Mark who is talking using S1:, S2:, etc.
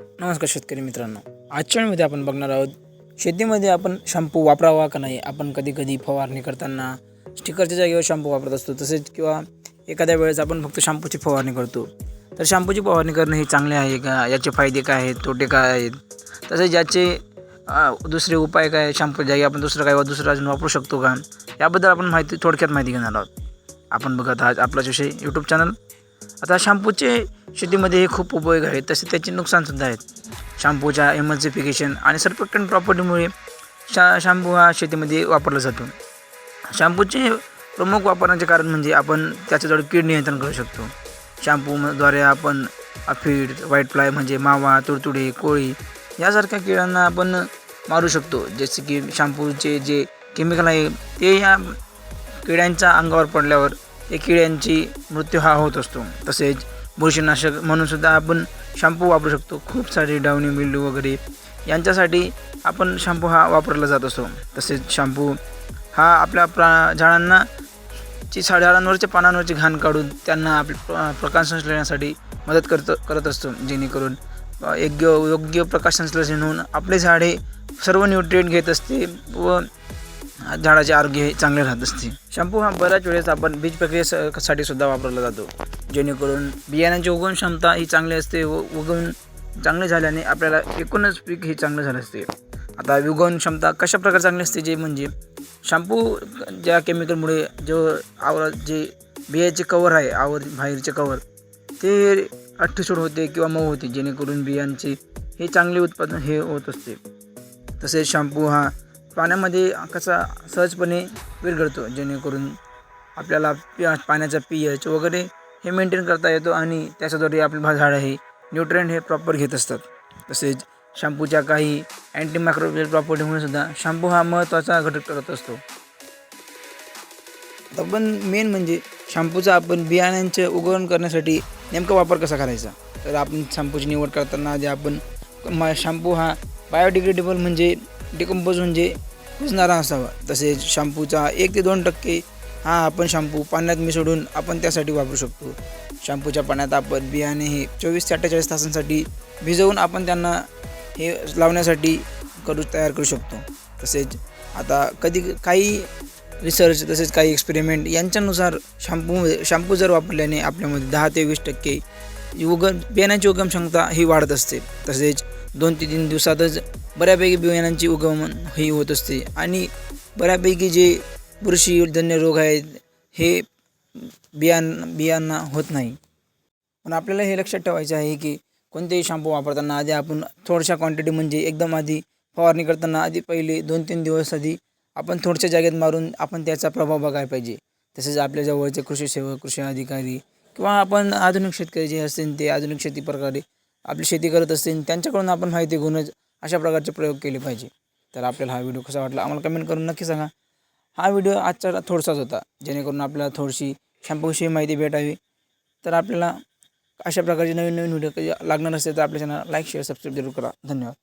S1: नमस्कार शेतकरी मित्रांनो. आजच्या वेळेमध्ये आपण बघणार आहोत शेतीमध्ये आपण शॅम्पू वापरावा का नाही? आपण कधी कधी फवारणी करताना स्टिकरच्या जागेवर शॅम्पू वापरत असतो. तसेच किंवा एखाद्या वेळेस आपण फक्त शॅम्पूची फवारणी करतो. तर शॅम्पूची फवारणी करणं हे चांगले आहे का? याचे फायदे काय आहेत? तोटे काय आहेत? तसेच याचे दुसरे उपाय काय? शॅम्पू जागी आपण दुसरं काय वा दुसरं अजून वापरू शकतो का? याबद्दल आपण माहिती थोडक्यात माहिती घेणार आहोत. आपण बघत आहात आपलाच विषय यूट्यूब चॅनल आता शॅम्पूचे शेतीमध्ये हे खूप उपयोग आहेत तसे त्याचे नुकसानसुद्धा आहेत. शॅम्पूच्या एमल्सिफिकेशन आणि सर्फेक्टन प्रॉपर्टीमुळे शा शॅम्पू हा शेतीमध्ये वापरला जातो. शॅम्पूचे प्रमुख वापरण्याचे कारण म्हणजे आपण त्याच्याजवळ कीड नियंत्रण करू शकतो. शॅम्पूद्वारे आपण अफीड व्हाईट फ्लाय म्हणजे मावा तुडतुडे कोळी यासारख्या किडांना आपण मारू शकतो. जसे की शॅम्पूचे जे केमिकल आहे ते या किड्यांच्या अंगावर पडल्यावर ते किड्यांची मृत्यू हा होत असतो. तसेच बुरशीनाशक म्हणूनसुद्धा आपण शॅम्पू वापरू शकतो. खूप सारे डावणी मिल्डू वगैरे यांच्यासाठी आपण शॅम्पू हा वापरला जात असतो. तसेच शॅम्पू हा आपल्या प्रा झाडांना ची झाडांवरच्या पानांवरची घाण काढून त्यांना आपले प्रकाश संश्लेषणासाठी मदत करत करत असतो. जेणेकरून योग्य योग्य प्रकाश संश्लेषण होऊन आपले झाड हे सर्व न्यूट्रिएंट घेत असते व झाडाचे आरोग्य हे चांगले राहत असते. शॅम्पू हा बऱ्याच वेळेस आपण बीज प्रक्रियेसाठी सुद्धा वापरला जातो. जेणेकरून बियाण्यांची उगवण क्षमता ही चांगली असते व उगवण चांगले झाल्याने आपल्याला एकूणच पीक हे चांगलं झालं असते. आता उगवण क्षमता कशा प्रकारे चांगली असते जे म्हणजे शॅम्पू ज्या केमिकलमुळे जो आवर जे बियाचे कवर आहे आवर बाहेरचे कवर ते अठ्ठीसूड होते किंवा मऊ होते जेणेकरून बियांचे हे चांगले उत्पादन हे होत असते. तसेच शॅम्पू हा पाण्यामध्ये कसा सहजपणे विरघळतो जेणेकरून आपल्याला पी पाण्याचा पी एच वगैरे हे मेंटेन करता येतो आणि त्याच्याद्वारे आपली भा- झाडं हे न्यूट्रिएंट हे प्रॉपर घेत असतात. तसेच शॅम्पूच्या काही अँटी मायक्रोबियल प्रॉपर्टीमुळे सुद्धा शॅम्पू हा महत्त्वाचा घटक ठरत असतो. आता पण मेन म्हणजे शॅम्पूचा आपण बियाण्यांचे उगवण करण्यासाठी नेमका वापर कसा करायचा? तर आपण शॅम्पूची निवड करताना जे आपण मा शॅम्पू हा बायोडिग्रेडेबल म्हणजे डिकम्पोज म्हणजे कुजणारा असावा. तसेच शॅम्पूचा एक ते दोन टक्के हा आपण शॅम्पू पाण्यात मिसळून आपण त्यासाठी वापरू शकतो. शॅम्पूच्या पाण्यात आपण बियाणे हे चोवीस ते अठ्ठेचाळीस तासांसाठी भिजवून आपण त्यांना हे लावण्यासाठी करू तयार करू शकतो. तसेच आता कधी काही रिसर्च तसेच काही एक्सपेरिमेंट यांच्यानुसार शॅम्पू शॅम्पू जर वापरल्याने आपल्यामध्ये दहा ते वीस टक्के उगम बियाण्याची उगम क्षमता ही वाढत असते. तसेच दोन ते तीन दिवसातच बऱ्यापैकी बियाण्यांची उगमन ही होत असते. आणि बऱ्यापैकी जे बुरशीजन्य रोग आहेत हे बियाण बियांना होत नाही. पण आपल्याला हे लक्षात ठेवायचं आहे की कोणतेही शॅम्पू वापरताना आधी आपण थोडशा क्वांटिटी म्हणजे एकदम आधी फवारणी करताना आधी पहिले दोन तीन दिवस आधी आपण थोडशा जागेत मारून आपण त्याचा प्रभाव बघायला पाहिजे. तसेच आपल्या जवळचे कृषी सेवक कृषी अधिकारी किंवा आपण आधुनिक शेतकरी जे असतील ते आधुनिक शेती प्रकारे आपली शेती करत असतील त्यांच्याकडून आपण माहिती घेऊनच अशा प्रकारचे प्रयोग केले पाहिजे. तर आपल्याला हा व्हिडिओ कसा वाटला आम्हाला कमेंट करून नक्की सांगा. हा व्हिडिओ आजचा थोडासाच होता. जेणेकरून आपल्याला थोडीशी शॅम्पूविषयी माहिती भेटावी. तर आपल्याला अशा प्रकारचे नवीन नवीन व्हिडिओ लागणार असेल तर आपल्या चॅनल लाईक शेअर सबस्क्राईब जरूर करा. धन्यवाद.